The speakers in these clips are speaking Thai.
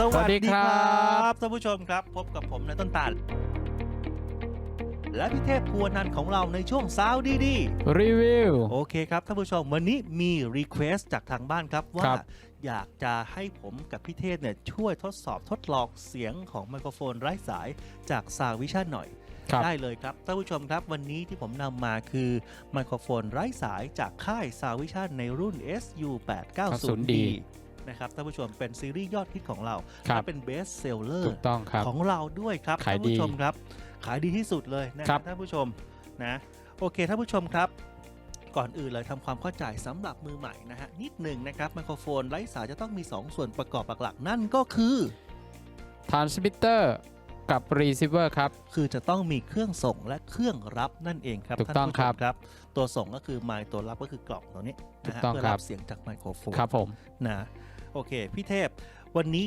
สวัสดีครัสวัสดีครับบท่านผู้ชมครับ พบกับผมในต้นตาล และพี่เทพพัวนันท์ของเราในช่วงสาวดีดีรีวิว โอเคครับท่านผู้ชมวันนี้มีรีเควสจากทางบ้านครับว่าครับอยากจะให้ผมกับพี่เทพเนี่ยช่วยทดสอบทดลองเสียงของไมโครโฟนไร้สายจากซาววิชั่นหน่อยครับได้เลยครับท่านผู้ชมครับวันนี้ที่ผมนำมาคือไมโครโฟนไร้สายจากค่าย s o u v i s i o n ในรุ่น SU890D นะครับท่านผู้ชมเป็นซีรีส์ยอดฮิตของเราครับและเป็นเบสเซลเลอถูร์กต้องครับ ของเราด้วยครับขายท่านผู้ดีชมครับ ขายดีที่สุดเลยนะคครัรับบท่านผู้ชมนะโอเคท่านผู้ชมครับ ก่อนอื่นเลยทำความเข้าใจสำหรับมือใหม่นะฮะนิดหนึ่งนะครับไมโครโฟนไร้สายจะต้องมี 2 ส่วนประกอบหลักๆ นั่นก็คือทานสมิเตอร์กับรีเซิเวอร์ครับ คือจะต้องมีเครื่องส่งและเครื่องรับนั่นเองครับถูกท่านต้องผู้ชครัมบครับ ตัวส่งก็คือไมค์ตัวรับก็คือกล่องตัวนี้ถูนะกฮะต้องเพื่อครัรับ บเสียงจากไมโครโฟนครับผม นะ โอเค พี่เทพ วันนี้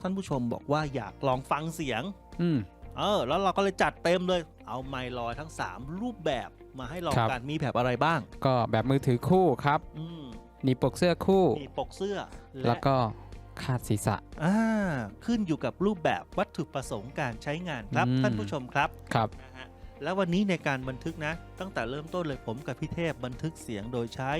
ท่านผู้ชมบอกว่าอยากลองฟังเสียง อืมเออ แล้วเราก็เลยจัดเต็มเลย เอาไมค์ลอยทั้ง 3 รูปแบบมาให้ลองครับกันมีแบบอะไรบ้าง ก็แบบมือถือคู่ครับอืมหนีบปกเสื้อคู่ มีปกเสื้อแล้วก็คาดศีรษะ อ่าขึ้นอยู่กับรูปแบบวัตถุประสงค์การใช้งานครับ อืม ท่านผู้ชมครับครับ นะฮะ แล้ววันนี้ในการบันทึกนะ ตั้งแต่เริ่มต้นเลยผมกับพี่เทพบันทึกเสียงโดยใช้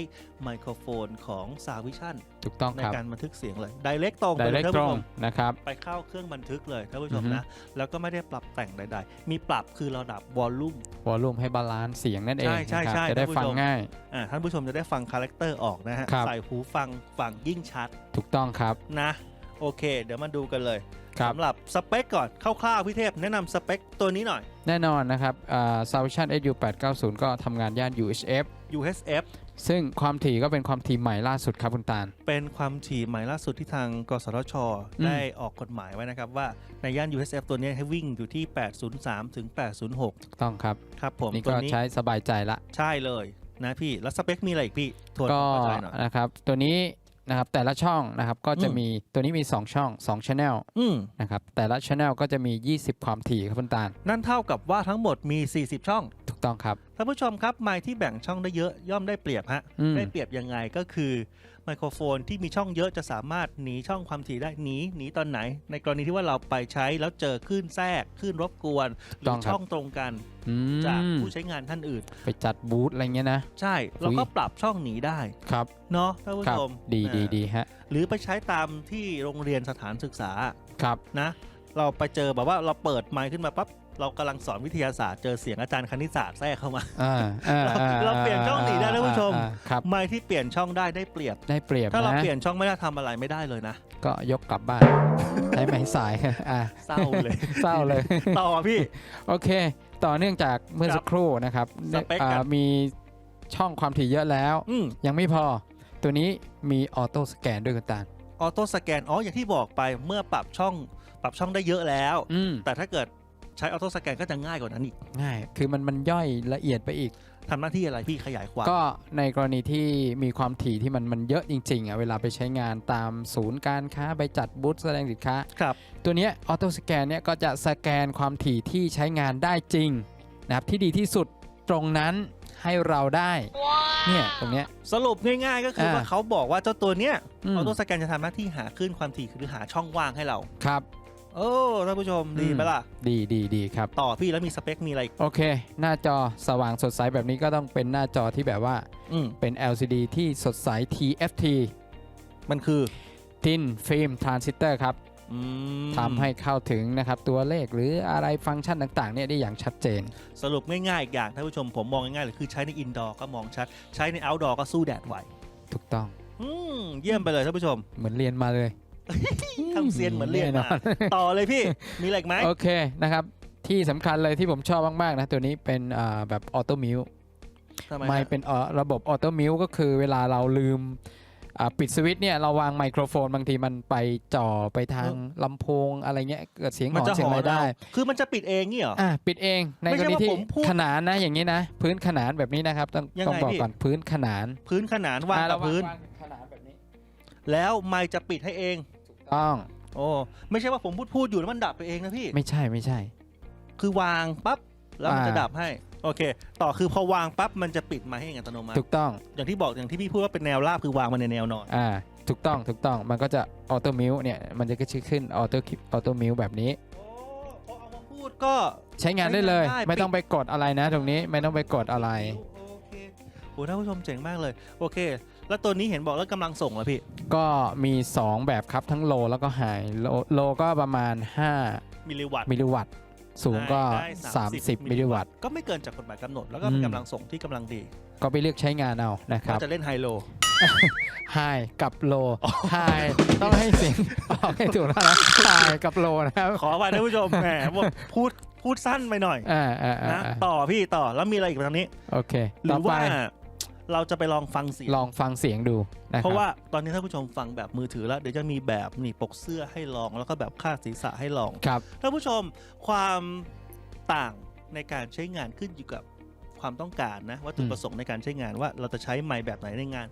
ไมโครโฟนของ s a v i s i o n ถูกต้องในครับการบันทึกเสียงเลย Direct ตรงไดไปเลเรยกท่านตรผู้งชมนะครับไปเข้าเครื่องบันทึกเลยท่านผู้ชมอือฮึนะ แล้วก็ไม่ได้ปรับแต่งใด ๆ มีปรับคือระดับวอลลุ่มวอลลุ่มให้บาลานซ์เสียงนั่นเองใช่ใช่นะครับใช่จะได้ท่านผู้ฟังชมง่ายอ่าท่านผู้ชมจะได้ฟังคาแรคเตอร์ออกนะฮะครับใส่หูฟังฟังยิ่งชัด ถูกต้องครับนะ โอเค เดี๋ยวมาดูกันเลย ครับ สำหรับสเปคก่อนคร่าวๆพี่เทพแนะนำสเปคตัวนี้หน่อย แน่นอนนะครับอ่า s a v i s i o n SU890 ก็ทำงานย่าน UHF UHF ซึ่งความถี่ก็เป็นความถี่ใหม่ล่าสุดครับคุณตาล เป็นความถี่ใหม่ล่าสุดที่ทางกสทช อืม ได้ออกกฎหมายไว้นะครับ ว่าในย่าน USF ตัวนี้ให้วิ่งอยู่ที่ 803 ถึง 806 ถูกต้องครับ ครับผมนี่ตัวก็นี้ใช้สบายใจละ ใช่เลยนะพี่ แล้วสเปคมีอะไรอีกพี่ทวนก็เข้าใจหน่อยนะครับ ตัวนี้ นะครับแต่ละช่องนะครับก็จะอืมมีตัวนี้มี 2 ช่อง2 Channel อืมนะครับแต่ละ Channel ก็จะมี 20 ความถี่ครับคุณตาลนั่นเท่ากับว่าทั้งหมดมี 40 ช่องถูกต้องครับท่านผู้ชมครับไมค์ที่แบ่งช่องได้เยอะย่อมได้เปรียบฮะอืม ได้เปรียบยังไงก็คือไมโครโฟนที่มีช่องเยอะจะสามารถหนีช่องความถี่ได้หนีหนีตอนไหน ในกรณีที่ว่าเราไปใช้แล้วเจอคลื่นแทรกคลื่นรบกวนหรืต้อองครับ ช่องตรงกันอืจากมผู้ใช้งานท่านอื่น ไปจัดบูธอะไรเงี้ยนะ ใช่เราก็ปรับช่องหนีได้ครับเนาะท่านผู้ครัชมดีดีอ่าดีฮะหรือไปใช้ตามที่โรงเรียนสถานศึกษา ครับ นะเราไปเจอแบบว่าเราเปิดไมค์ขึ้นมาปั๊บ เรากำลังสอนวิทยาศาสตร์เจอเสียงอาจารย์คณิตศาสตร์แทรกเข้ามา อ่าอ่าอ่เราเปลี่ยนช่องหนีได้ท่านผู้ชม อ่าครับ ไมค์ที่เปลี่ยนช่องได้ได้เปรียบ ได้เปรียบถ้าเรานะ เปลี่ยนช่องไม่ได้ทำอะไรไม่ได้เลยนะก็ยกกลับบ้าน ใช้ไหมสาย อ่าเศร้าเลย เศร้าเลย ต่อพี่ โอเค ต่อเนื่องจากเมื่อครับสักครู่นะครับสเปคครับอ่ามีช่องความถี่เยอะแล้ว อืมยังไม่พอ ตัวนี้มีออโต้สแกนด้วยคุณตาลออโต้สแกนอ๋ออย่างที่บอกไปเมื่อปรับช่องปรับช่องได้เยอะแล้ว อืม แต่ถ้าเกิด ใช้ออโต้สแกนก็จะง่ายกว่านั้นอีก ง่าย คือมันมันย่อยละเอียดไปอีกทำหน้าที่อะไรพี่ขยายความก็ในกรณีที่มีความถี่ที่มันมันเยอะจริงๆอะเวลาไปใช้งานตามศูนย์การค้าไปจัดบูธแสดงสินค้าครับตัวเนี้ออโต้สแกนเนี่ยก็จะสแกนความถี่ที่ใช้งานได้จริงนะครับที่ดีที่สุดตรงนั้นให้เราได้เนี่ยตรงเนี้ยสรุปง่ายๆ ก็คืออ่าว่าเขาบอกว่าเจ้าตัวเนี้ยอือมอโต้สแกนจะทำหน้าที่หาคลื่นความถี่หรือหาช่องว่างให้เราครับ โอ้ท่านผู้ชมดีอืมไหมล่ะ ดีดีดีครับ ต่อพี่แล้วมีสเปคมีอะไรอีกโอเค หน้าจอสว่างสดใสแบบนี้ก็ต้องเป็นหน้าจอที่แบบว่าอืมเป็น LCD ที่สดใส TFT มันคือ Thin Film Transistor ครับอืมทำให้เข้าถึงนะครับตัวเลขหรืออะไรฟังก์ชันต่างๆเนี่ยได้อย่างชัดเจน สรุปง่ายๆอีกอย่างท่านผู้ชมผมมองง่ายๆเลยคือใช้ในอินดอร์ก็มองชัด ใช้ในเอาท์ดอร์ก็สู้แดดไหวถูกต้องอืมเยี่ยมไปเลยท่านผู้ชม เหมือนเรียนมาเลย ทำเซียนเหมือนเรียนแมาต่อเลยพี่ มีอะไรอีกไหมโอเคนะครับ ที่สำคัญเลยที่ผมชอบมาก ๆ นะ ตัวนี้เป็นอ่าแบบออโตมิวทำไมไม่ฮะเป็นเอ่อระบบออโตมิวก็คือเวลาเราลืมอ่าปิดสวิตช์เนี่ยเราวางไมโครโฟนบางทีมันไปจ่อไปทางลำโพงอะไรเงี้ยเกิดเสียงหมันอนจะเสียงหอะอไรได้เราคือมันจะปิดเองนี่เหรอ อะปิดเองในไม่กใช่รณีว่าที่ผมพูดขนานนะอย่างนี้นะ พื้นขนานแบบนี้นะครับ ต้องยังไงต้องบอกพี่ ก่อนพื้นขนานพื้นขนานวางอะกับพื้น วางขนานแบบนี้แล้วไมค์จะปิดให้เอง ต้องโอ้ไม่ใช่ว่าผมพูดพูดอยู่แล้วมันดับไปเองนะพี่ ไม่ใช่ไม่ใช่ คือวางปั๊บแล้วมันอ่าจะดับให้ โอเค ต่อคือพอวางปั๊บมันจะปิดไมาให้เองอัตโนมัติถูกต้อง อย่างที่บอกอย่างที่พี่พูดว่าเป็นแนวราบคือวางมันในแนวนอนอ่าถูกต้องถูกต้องมันก็จะออโต้มิวเนี่ยมันจะขึ้นออโต้ออโต้มิวแบบนี้โอ้พอเอามาพูดก็ใช้งานได้เลยใช้งานได้ไม่ต้องไปกดอะไรนะ ตรงนี้ไม่ต้องไปกดอะไรโอเคโอ้ท่านผู้ชมเจ๋งมากเลย โอเค แล้วตัวนี้เห็นบอกแล้วกำลังส่งแล้วพี่ ก็มี 2 แบบครับทั้งโลแล้วก็ไฮโลโลก็ประมาณมิลลิวัตต์5มิลลิวัตต์สูงก็ ได้30 มิลลิวัตต์ก็ไม่เกินจากกฎหมายกำหนด แล้วก็เป็นอืมกำลังส่งที่กำลังดีก็ไปเลือกใช้งานเอานะครับว่าจะเล่นไฮโล ไฮกับโลไฮต้องให้เสียงออกให้ถูกแล้วนะไฮกับโลนะครับขอไปท่านผู้ชมแหมบอกพูดพูดสั้นไปหน่อยอ่าอ่าอ่านะอ่าต่อพี่ต่อแล้วมีอะไรอีกตอนนี้ โอเคหรืต่ออไปว่า เราจะไปลองฟังเสียงลองฟังเสียงดูนะคเพรับราะว่าตอนนี้ท่านผู้ชมฟังแบบมือถือแล้วเดี๋ยวจะมีแบบหนีบปกเสื้อให้ลองแล้วก็แบบคาดศีรษะให้ลองครับ ท่านผู้ชมความต่างในการใช้งานขึ้นอยู่กับความต้องการนะวัตถุอืมประสงค์ในการใช้งานว่าเราจะใช้ไมค์แบบไหนในงาน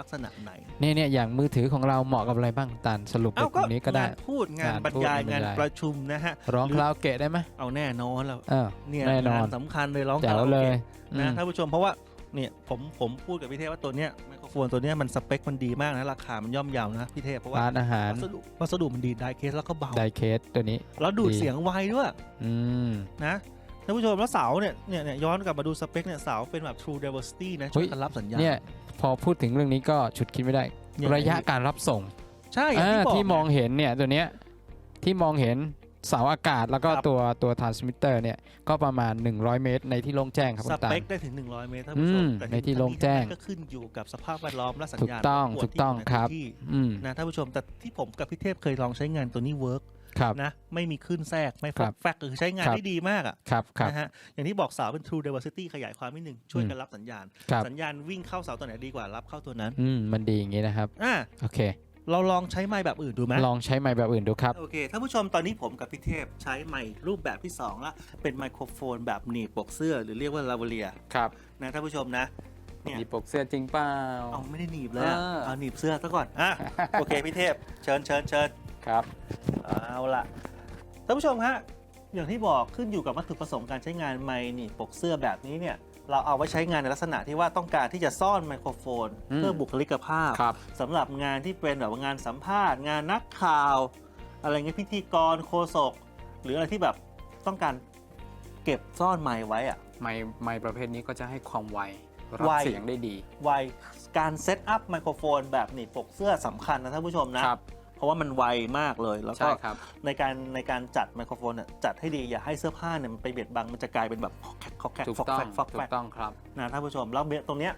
ลักษณะไหน เนี่ยเนี่ยอย่างมือถือของเราเหมาะกับอะไรบ้างตานสรุปไปเอาตรงนี้ก็ได้ งานพูดงานงานบรรยายพูดงานงานบรรยายประชุมนะฮะร้องหรือคาราโอเกะได้ไหมเอาแน่นอนแล้วเออเนี่ยแน่นอนงานสำคัญเลยร้องแจ๋คาวราโอเลยเกะอืนะมท่านผู้ชมเพราะว่า เนี่ยผมผมพูดกับพี่เทพว่าตัวเนี้ยไมโครโฟนตัวเนี้ยมันสเปคมันดีมากนะ ราคามันย่อมเยาวนะพี่เทพเพราะว่าร้านอาหารวัสดุวัสดุมันดีไดเคสแล้วก็เบา ไดเคสตัวนี้ แล้วดูดดีเสียงไวด้วยอืมนะท่านผู้ชมแล้วเสาเนี่ยเนี่ยเนี่ยย้อนกลับมาดูสเปคเนี่ยเสาเป็นแบบ True Diversity นะช่วยกันรับสัญญาณเนี่ยพอพูดถึงเรื่องนี้ก็ฉุดคิดไม่ได้ยังไงระยะการรับส่ง ใช่อย่างที่อ่าบอกที่มองไเห็นเนี่ยตัวเนี้ยที่มองเห็น เสาอากาศแล้วก็ครับ ตัวตัวทรานสมิเตอร์เนี่ย ก็ประมาณ 100 เมตร ในที่โล่งแจ้งครับสคุณตา เปลคได้ถึง 100 เมตรท่านผู้ชมอืมแต่ในที่โล่งแจ้งทั้นี้ทั้นั้นก็ขึ้นอยู่กับสภาพแวดล้อมและสัญถูกญาณต้องรบวถูนกต้องที่ยู่ในครับพื้นที่อืมนะท่านผู้ชมแต่ที่ผมกับพี่เทพเคยลองใช้งานตัวนี้เวิร์กครับ นะไม่มีขึ้นแทรกไม่ฟครัอกบแฟกคือใช้งานครับ ได้ดีมากอะครับครับ นะฮะอย่างที่บอกเสาเป็น True Diversity ขยายความนิดนึงช่วยกันรับสัญญาณ ครับ สัญญาณวิ่งเข้าเสาตัวไหนดีกว่ารับเข้าตัวนั้นอืมมันดีอย่างนี้นะครับ อะโอเค เราลองใช้ไม้แบบอื่นดูไหมลองใช้ไมค์แบบอื่นดูครับ โอเคท่านผู้ชมตอนนี้ผมกับพี่เทพใช้ไมค์รูปแบบที่2ละเป็นไมโครโฟนแบบหนีบปกเสื้อหรือเรียกว่าลาเวเลียครับนะท่านผู้ชมนะเนี่ยมีปกเสื้อจริงเปล่า เอาไม่ได้หนีบเลยอะเออ เอาหนีบเสื้อซะก่อนอะโอเคพี่เทพเชิญเชิญเชิญ ครับ เอาละท่านผู้ชมฮะอย่างที่บอกขึ้นอยู่กับวัตถุประสงค์การใช้งานไมค์หนีบปกเสื้อแบบนี้เนี่ย เราเอาไว้ใช้งานในลักษณะที่ว่าต้องการที่จะซ่อนไมโครโฟนอืมเพื่อบุคลิกภาพครับ สำหรับงานที่เป็นแบบว่างานสัมภาษณ์ งานนักข่าว อะไรเงี้ยพิธีกรโฆษกหรืออะไรที่แบบต้องการเก็บซ่อนไมค์ไว้อะ ไมค์ไมค์ประเภทนี้ก็จะให้ความไวรับไว เสียงได้ดี ไวการเซตอัพไมโครโฟนแบบหนีบปกเสื้อสำคัญนะท่านผู้ชมนะ ครับ เพราะว่ามันไวมากเลยแล้วก็ใช่ครับ ในการในการจัดไมโครโฟนเนี่ยจัดให้ดีอย่าให้เสื้อผ้าเนี่ยมันไปเบียดบังมันจะกลายเป็นแบบฟอกแคกฟอกแคกถูกฟอกต้อแฟงกฟอกถูแฟกกต้องครับ นะท่านผู้ชมแล้วเบลตรงเนี้ย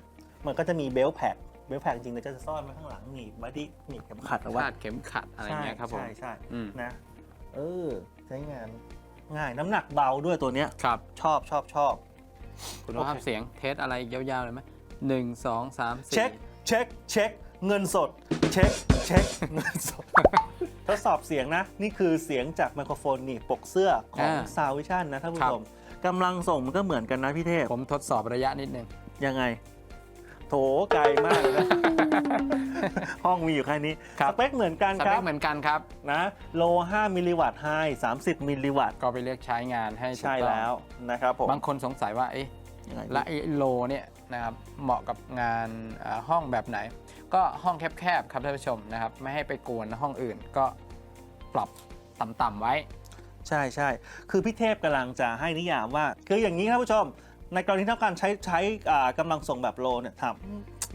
มันก็จะมีเบลแพ็กเบลแพ็กจริงๆเนี่ยจะซ่อนไว้ข้างหลังหนีบไว้ที่หนีบเข็มขัดเอาไว้คาดเข็มขัดอะไรเงี้ยครับผมใช่ใช่ อืมนะเออใช้งานง่ายน้ำหนักเบาด้วยตัวเนี้ย ครับ ชอบชอบชอบ คุณภาพโอเค เสียงเทสอะไรยาวๆเลยไหมหนึ่งสองสามสี่เช็คเช็คเช็ค เงินสด เช็คเช็คเงินสด ทดสอบเสียงนะ นี่คือเสียงจากไมโครโฟนหนี่ปกเสื้อของอ่า ซาววิชั่นนะท่านผู้ครับชมกำลังส่งมันก็เหมือนกันนะพี่เทพ ผมทดสอบระยะนิดนึง ยังไง โถไกลมากเลยนะ ห้องมีอยู่แค่นี้ครับสเปคเหมือนกันสคเปรัคบเหมือนกันครับ นะโล 5 มิลลิวัตต์ไฮ30 มิลลิวัตต์ก็ไปเลือกใช้งานให้ถูกใช่ต้องแล้วนะครับผมบางคนสงสัยว่าเอ๊ะยังไงและไอ้โลเนี่ย นะครับเหมาะกับงานเอ่อห้องแบบไหน ก็ห้องแคบๆครับท่านผู้ชมนะครับไม่ให้ไปกวนห้องอื่นก็ปรับต่ำๆไว้ ใช่ใช่คือพี่เทพกำลังจะให้นิยามว่า คืออย่างนี้ท่านผู้ชม ในกรณีที่ต้องการใช้ใช้อ่ากำลังส่งแบบโลเนี่ยถาม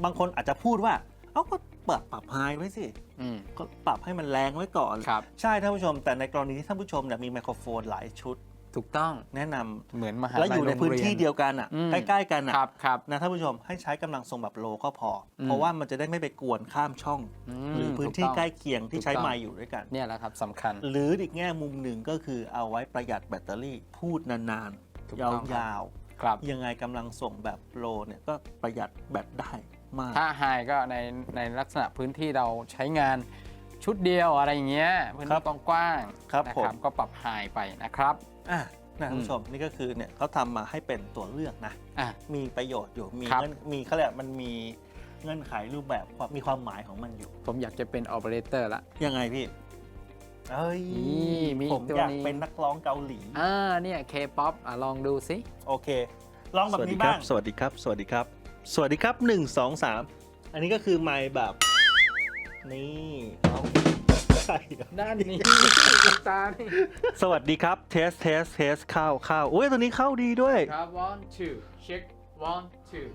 บางคนอาจจะพูดว่า เอ้าก็ปรับปรับไฮไว้สิอืมก็ปรับให้มันแรงไว้ก่อนครับใช่ท่านผู้ชม แต่ในกรณีที่ท่านผู้ชมเนี่ยมีไมโครโฟนหลายชุด ถูกต้องแนะนำเหมือนมหาและลัอยู่ในโรงพื้นรี ที่เดียวกันอะอืม ใกล้ๆกันอะครับครับ นะท่านผู้ชมให้ใช้กำลังส่งแบบโลก็พออมเพราะว่ามันจะได้ไม่ไปกวนข้ามช่องมหรือพื้นที่ถูต้งใกล้เคียงที่ใช้ถูกต้อง ไมค์อยู่ด้วยกัน เนี่ยแหละครับสำคัญ หรืออีกแง่มุมหนึ่งก็คือเอาไว้ประหยัดแบตเตอรี่พูดนานถูกๆต้องครับยาวครับ ๆ ยังไงกำลังส่งแบบโลเนี่ยก็ประหยัดแบตได้มาก ถ้าไฮก็ในในลักษณะพื้นที่เราใช้งาน ชุดเดียวอะไรอย่างเงี้ยพื้นครัที่บกว้างๆครับนะผม ก็ปรับไฮไปนะครับ อะนะท่านอืมผู้ชมนี่ก็คือเนี่ยเขาทำมาให้เป็นตัวเลือกนะ อะ มีประโยชน์อยู่มีครับ เงื่อนมีเขาเรียกมันมีเงื่อนไขรูปแบบความมีความหมายของมันอยู่ ผมอยากจะเป็น o อ e r a t o r ละ ยังไงพี่เอ้ยนี่มีผมตัวอยากนี้ เป็นนักร้องเกาหลี อ่าเนี่ย K-POP อะลองดูสิ โอเค ลองแบบนี้บ้าง สวัสดีครับ สวัสดีครับ สวัสดีครับ 1 2 3 อันนี้ก็คือไมค์แบบ นี่เอาใช่เหรอด้านนี้คุณตานี่สวัสดีครับ เทส เทส เทสเข้าเข้าอุ้ยตัวนี้เข้าดีด้วย ครับ one two check one two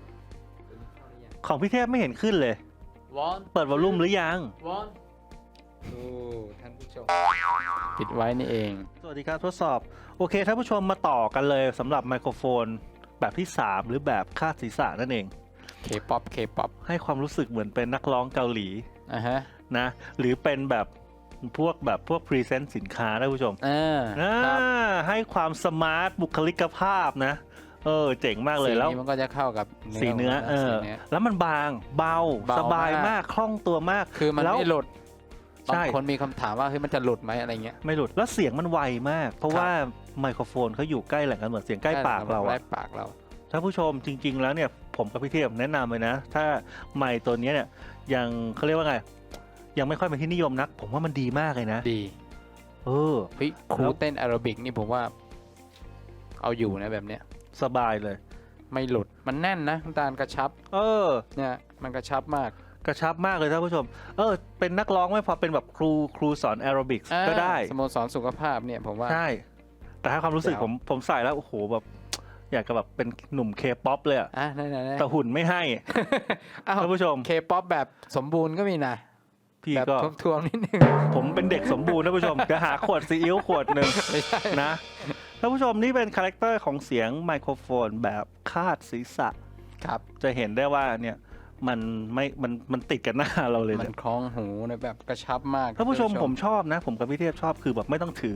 ตัวนี้เข้าหรือยังของพี่เทพไม่เห็นขึ้นเลย one เปิดวอลลุ่มหรือยัง one โอ้ท่านผู้ชมปิดไว้นี่เอง สวัสดีครับทดสอบ โอเคท่านผู้ชมมาต่อกันเลยสำหรับไมโครโฟนแบบที่ 3 หรือแบบคาดศีรษะนั่นเอง K-pop K-pop ให้ความรู้สึกเหมือนเป็นนักร้องเกาหลี อะฮะนะหรือเป็นแบบพวกแบบพวกพรีเซนต์สินค้าท่านผู้ชมอ่าอ่าครับให้ความสมาร์ทบุคลิกภาพนะ เออ เจ๋งมากเลยสีแล้วนี้มันก็จะเข้ากับสีเนื้อขงเอราอสีนื้อแล้วมันบางเบาเบามากสบายมากคล่องตัวมาก คือมันแล้วไม่หลุดใช่บางคนมีคำถามว่าเฮ้ยมันจะหลุดไหมอะไรเงี้ยไม่หลุดแล้วเสียงมันไวมาก เพราะครับว่าไมโครโฟนเขาอยู่ใกล้แหล่งกำเนิดเสียงใกล้ปากเราใกล้อะปากเราท่านผู้ชมจริง ๆ แล้วเนี่ย ผมกับพี่เทียบแนะนำเลยนะ ถ้าไมค์ตัวเนี้ยเนี่ยยังเขาเรียกว่าไง ยังไม่ค่อยเป็นที่นิยมนัก ผมว่ามันดีมากเลยนะดีเออ เฮ้ยครูแล้ว เต้นแอโรบิกนี่ผมว่า เอาอยู่นะแบบเนี้ย สบายเลย ไม่หลุดมันแน่นนะน้ำตาลกระชับเออ เนี่ยมันกระชับมาก กระชับมากเลยท่านผู้ชม เออ เป็นนักร้องไม่พอเป็นแบบครูครูสอนแอโรบิกส์อ่าก็ได้สโมสรสุขภาพเนี่ยผมว่า ใช่ แต่ถ้าความรู้สึกแจ๋วผมผมใส่แล้ว โอ้โหแบบ อยากจะแบบเป็นหนุ่มเคป๊อปเลยอะอะนั่นๆแต่หุ่นไม่ให้ อ้าวท่านผู้ชม เคป๊อปแบบสมบูรณ์ก็มีนะ พี่แบบก็ทวมๆนิดนึง ผมเป็นเด็กสมบูรณ์ท่านผู้ชมจะหาขวดซีอิ๊วขวดหนึ่งไม่ใช่ นะท่านผู้ชมนี่เป็นคาแรคเตอร์ของเสียงไมโครโฟนแบบคาดศีรษะ ครับ จะเห็นได้ว่าเนี่ยมันไม่มันมันติดกันหน้าเราเลยมัเนี่นยคล้องหูนะแบบกระชับมากท่านผู้ชมผมชอบนะ ผมกับพี่เทพชอบคือแบบไม่ต้องถือ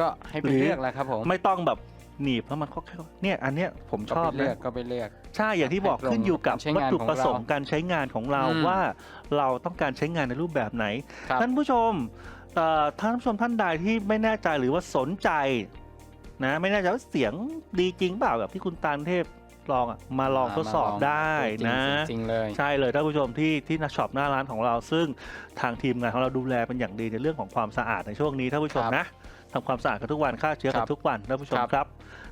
ก็ให้ไปหรือเลือกแหล้วครับผม ไม่ต้องแบบ หนีบแล้วมันก็แค่เนี่ยอันเนี้ยผมก็ชอบไปเลืนะอกก็ไปเลือก ใช่อย่างที่บอกให้ตรงขึ้นอยู่กับการใช้วัตงานถุของประสงค์เราการใช้งานของเราอืม ว่า เราต้องการใช้งานในรูปแบบไหน ครับ ท่านผู้ชมเอ่อท่านผู้ชมท่านใดที่ไม่แน่ใจหรือว่าสนใจนะไม่แน่ใจว่าเสียงดีจริงเปล่าแบบที่คุณตาลเทพลองอะมาลองทดสอบได้นะ จริงๆเลย ใช่เลยท่านผู้ชมที่ที่ช็อปหน้าร้านของเรา ซึ่งทางทีมงานของเราดูแลเป็นอย่างดีในเรื่องของความสะอาดในช่วงนี้ท่านผู้ชมครับ นะ ทำความสะอาดกันทุกวันฆ่าเชื้อคกัรันบทุกวันท่านผู้ชมครับครับ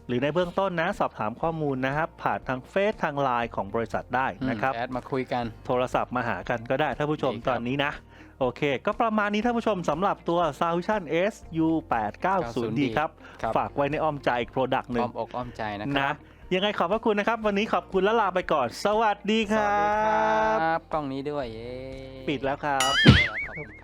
หรือในเบื้องต้นนะสอบถามข้อมูลนะครับ ผ่านทางเฟซทางไลน์ของบริษัทได้นะครับแอดมาคุยกันโทรศัพท์มาหากันก็ได้ท่านผู้ชมดีครับตอนนี้นะโอเค ก็ประมาณนี้ท่านผู้ชมสำหรับตัว s a l v i s i o n SU 8 9 0 d ครับครับ ฝากไว้ในอ้อมใจอีกโปรดักต์หนึ่อ้องมอกอ้อมใจนะคนะรับ ยังไงขอบพระคุณนะครับ วันนี้ขอบคุณและลาไปก่อน สวัสดีคสรวัสดีคับรับ กล้องนี้ด้วยเย้ปิดแล้วครับขอบคุณครับ